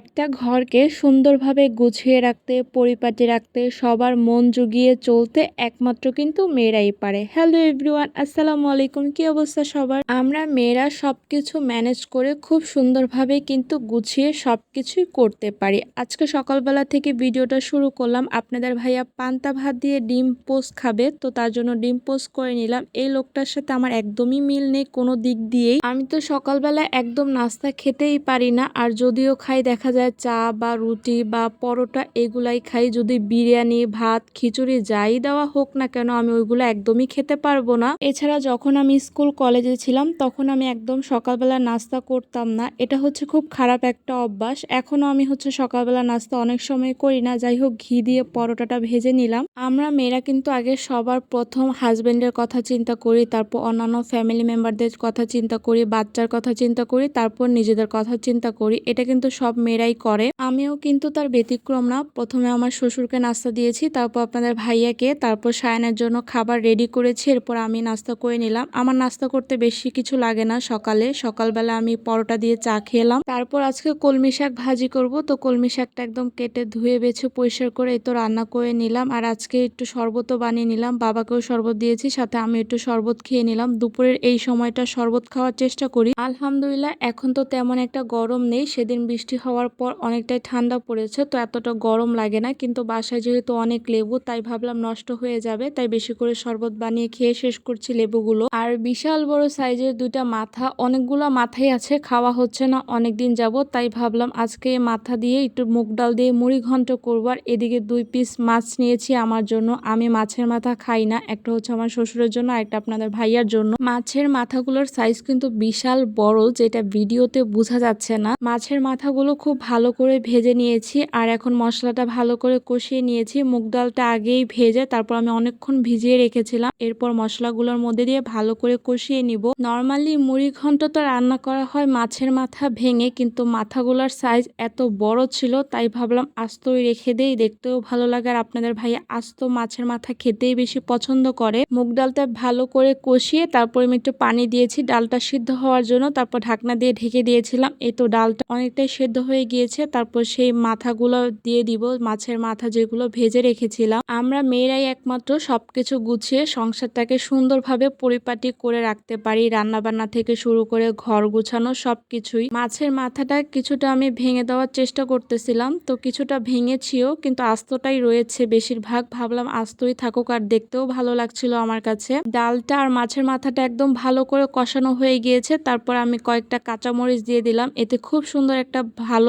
একটা ঘরকে সুন্দরভাবে গুছিয়ে রাখতে, পরিপাটি রাখতে, সবার মন জুগিয়ে চলতে একমাত্র কিন্তু মেয়েরাই পারে। হ্যালো এভরিওয়ান আসসালামু আলাইকুম, কি অবস্থা সবার? আমরা মেয়েরা সবকিছু ম্যানেজ করে খুব সুন্দরভাবে কিন্তু গুছিয়ে সবকিছুই করতে পারি। আজকে সকালবেলা থেকে ভিডিওটা শুরু করলাম। আপনাদের ভাইয়া পান্তা ভাত দিয়ে ডিম পোস্ট খাবে, তো তার জন্য ডিম পোস্ট করে নিলাম। এই লোকটার সাথে আমার একদমই মিল নেই কোনো দিক দিয়েই। আমি তো সকালবেলা একদম নাস্তা খেতেই পারি না, আর যদিও খাই দেখা যায় চা বা রুটি বা পরোটা এগুলাই খাই। যদি বিরিয়ানি, ভাত, খিচুড়ি যাই দেওয়া হোক না কেন আমি ওইগুলো একদমই খেতে পারব না। এছাড়া যখন আমি স্কুল কলেজে ছিলাম তখন আমি একদম সকালবেলা নাস্তা করতাম না। এটা হচ্ছে খুব খারাপ একটা অভ্যাস। এখনও আমি হচ্ছে সকালবেলা নাস্তা অনেক সময় করি না। যাই হোক, ঘি দিয়ে পরোটাটা ভেজে নিলাম। আমরা মেয়েরা কিন্তু আগে সবার প্রথম হাজবেন্ডের কথা চিন্তা করি, তারপর অন্যান্য ফ্যামিলি মেম্বারদের কথা চিন্তা করি, বাচ্চার কথা চিন্তা করি, তারপর নিজেদের কথা চিন্তা করি। এটা কিন্তু সব মেয়েরাই করে। আমিও কিন্তু তার ব্যতিক্রম না। প্রথমে আমার শ্বশুরকে নাস্তা দিয়েছি, তারপর আপনাদের ভাইয়াকে, তারপর সায়নের জন্য খাবার রেডি করেছি, এরপর আমি নাস্তা করে নিলাম। আমার নাস্তা করতে বেশি কিছু লাগে না সকালে। সকালবেলা আমি পরোটা দিয়ে চা খেলাম। তারপর আজকে কলমি শাক ভাজি করব। তো কলমি শাকটা একদম কেটে ধুয়ে, বেছে, পরিষ্কার করে তো রান্না করে নিলাম। আর আজকে একটু শরবতও বানিয়ে নিলাম। বাবাকেও শরবত দিয়েছি, সাথে আমি একটু শরবত খেয়ে নিলাম। দুপুরের এই সময়টা শরবত খাওয়ার চেষ্টা করি। আলহামদুলিল্লাহ, এখন তো তেমন একটা গরম নেই। সেদিন বৃষ্টি হওয়ার পর অনেকটাই ঠান্ডা পড়েছে, তো এতটা গরম লাগে না। কিন্তু বাসায় যেহেতু অনেক লেবু, তাই ভাবলাম নষ্ট হয়ে যাবে, তাই বেশি করে শরবত বানিয়ে খেয়ে শেষ করছি লেবুগুলো। আর বিশাল বড় সাইজের দুইটা মাথা, অনেকগুলো মাথাই আছে, খাওয়া হচ্ছে না অনেক দিন যাব তাই ভাবলাম আজকে মাথা দিয়ে একটু মুগ ডাল দিয়ে মুড়ি ঘন্ট করব, আর এদিকে দুই পিস মাছ নিয়েছি আমার জন্য। আমি মাছের মাথা খাই না, একটা হচ্ছে আমার শ্বশুরের জন্য একটা আপনাদের ভাইয়ার জন্য। মাছের মাথাগুলোর সাইজ কিন্তু বিশাল বড়, যেটা ভিডিওতে বোঝা যাচ্ছে না। মাছের মাথাগুলো খুব ভালো করে ভেজে নিয়েছি আর এখন মশলাটা ভালো করে কষিয়ে নিয়েছি। মুগ ডালটা আগেই ভেজে তারপর আমি অনেকক্ষণ ভিজিয়ে রেখেছিলাম। এরপর মশলাগুলোর মধ্যে দিয়ে ভালো করে কষিয়ে নিব। নর্মালি মুড়ি ঘন্ট তো রান্না করা হয় মাছের মাথা ভেঙে, কিন্তু মাথাগুলোর সাইজ এত বড় ছিল, তাই ভাবলাম আস্তই রেখে দেই। দেখতেও ভালো লাগে আর আপনাদের ভাই আস্ত মাছের মাথা খেতেই বেশি পছন্দ করে। মুগ ডালটা ভালো করে কষিয়ে তারপর আমি একটু পানি দিয়েছি। ডালটা সিদ্ধ হওয়ার জন্য তারপর ঢাকনা দিয়ে ঢেকে দিয়েছিলাম। এই তো ডালটা অনেকটাই সেদ্ধ হয়ে গিয়েছে, তারপর সেই মাথাগুলো দিয়ে দিব, মাছের মাথা যেগুলো ভেজে রেখেছিলাম। আমরা মেয়েরাই একমাত্র সবকিছু গুছিয়ে সংসারটাকে সুন্দরভাবে পরিপাটি করে রাখতে পারি রান্না বান্না থেকে শুরু করে ঘর গুছানো সবকিছুই। মাছের মাথাটা কিছুটা আমি ভেঙে দেওয়ার চেষ্টা করতেছিলাম, তো কিছুটা ভেঙেছিও, কিন্তু আস্তটাই রয়েছে বেশিরভাগ। ভাবলাম আস্তই থাকুক আর দেখতেও ভালো লাগছিল আমার কাছে। ডালটা আর মাছের মাথাটা একদম ভালো করে কষানো হয়ে গিয়েছে, তারপর আমি কয়েকটা কাঁচামরিচ দিয়ে দিলাম। এতে খুব সুন্দর একটা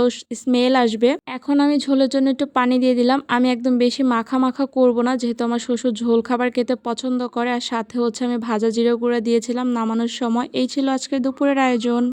ভালো স্মেল আসবে। এখন আমি ঝোলের জন্য একটু পানি দিয়ে দিলাম। আমি একদম বেশি মাখা মাখা করব না, যেহেতু আমার শ্বশুর ঝোল খাবার খেতে পছন্দ করে। আর সাথে হচ্ছে আমি ভাজা জিরে গুঁড়া দিয়েছিলাম নামানোর সময়। এই ছিল আজকে দুপুরের আয়োজন।